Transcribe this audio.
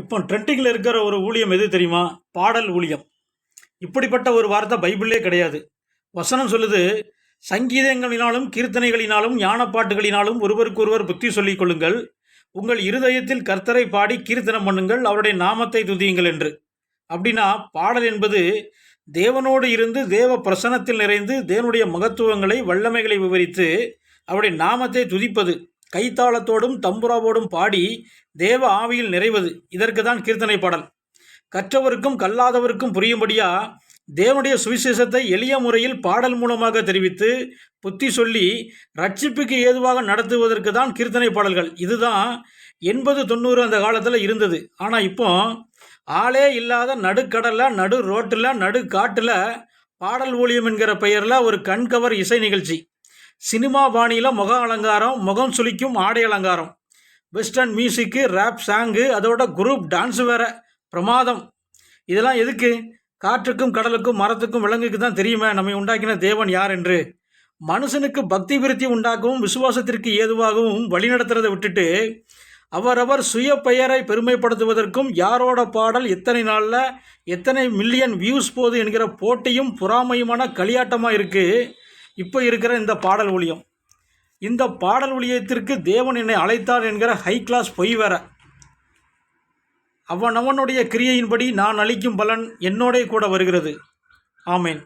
இப்போ ட்ரெண்டிங்கில் இருக்கிற ஒரு ஊழியம் எது தெரியுமா? பாடல் ஊழியம். இப்படிப்பட்ட ஒரு வார்த்தை பைபிளே கிடையாது. வசனம் சொல்லுது சங்கீதங்களினாலும் கீர்த்தனைகளினாலும் ஞானப்பாட்டுகளினாலும் ஒருவருக்கொருவர் புத்தி சொல்லிக் கொள்ளுங்கள். உங்கள் இருதயத்தில் கர்த்தரை பாடி கீர்த்தனம் பண்ணுங்கள் அவருடைய நாமத்தை துதியுங்கள் என்று. அப்படின்னா பாடல் என்பது தேவனோடு இருந்து தேவ பிரசனத்தில் நிறைந்து தேவனுடைய மகத்துவங்களை வல்லமைகளை விவரித்து அவருடைய நாமத்தை துதிப்பது. கைத்தாளத்தோடும் தம்புராவோடும் பாடி தேவ ஆவியில் நிறைவது. இதற்கு தான் கீர்த்தனை பாடல். கற்றவருக்கும் கல்லாதவருக்கும் புரியும்படியா தேவனுடைய சுவிசேஷத்தை எளிய முறையில் பாடல் மூலமாக தெரிவித்து புத்தி சொல்லி ரட்சிப்புக்கு ஏதுவாக நடத்துவதற்கு தான் கீர்த்தனை பாடல்கள். இதுதான் எண்பது தொண்ணூறு அந்த காலத்தில் இருந்தது. ஆனால் இப்போ ஆளே இல்லாத நடுக்கடலில் நடு ரோட்டில் நடு காட்டில் பாடல் ஊழியம் என்கிற பெயரில் ஒரு கண்கவர் இசை நிகழ்ச்சி. சினிமா பாணியில் முக அலங்காரம் முகம் சுளிக்கும் ஆடை அலங்காரம். வெஸ்டர்ன் மியூசிக்கு ரேப் சாங்கு அதோட குரூப் டான்ஸ் வேற. பிரமாதம். இதெல்லாம் எதுக்கு? காற்றுக்கும் கடலுக்கும் மரத்துக்கும் விலங்குக்கு தான் தெரியுமே. நம்மை உண்டாக்கின தேவன் யார் என்று. மனுஷனுக்கு பக்தி விருத்தி உண்டாக்கவும் விசுவாசத்திற்கு ஏதுவாகவும் வழிநடத்துறதை விட்டுட்டு அவரவர் சுய பெயரை பெருமைப்படுத்துவதற்கும் யாரோட பாடல் எத்தனை நாளில் எத்தனை மில்லியன் வியூஸ் போகுது என்கிற போட்டியும் பொறாமையுமான களியாட்டமாக இருக்குது இப்போ இருக்கிற இந்த பாடல் ஒளியம். இந்த பாடல் ஒளியத்திற்கு தேவன் என்னை அழைத்தார் என்கிற ஹை கிளாஸ் பொய் வேற. அவன் அவனுடைய கிரியையின்படி நான் அளிக்கும் பலன் என்னோடே கூட வருகிறது. ஆமேன்.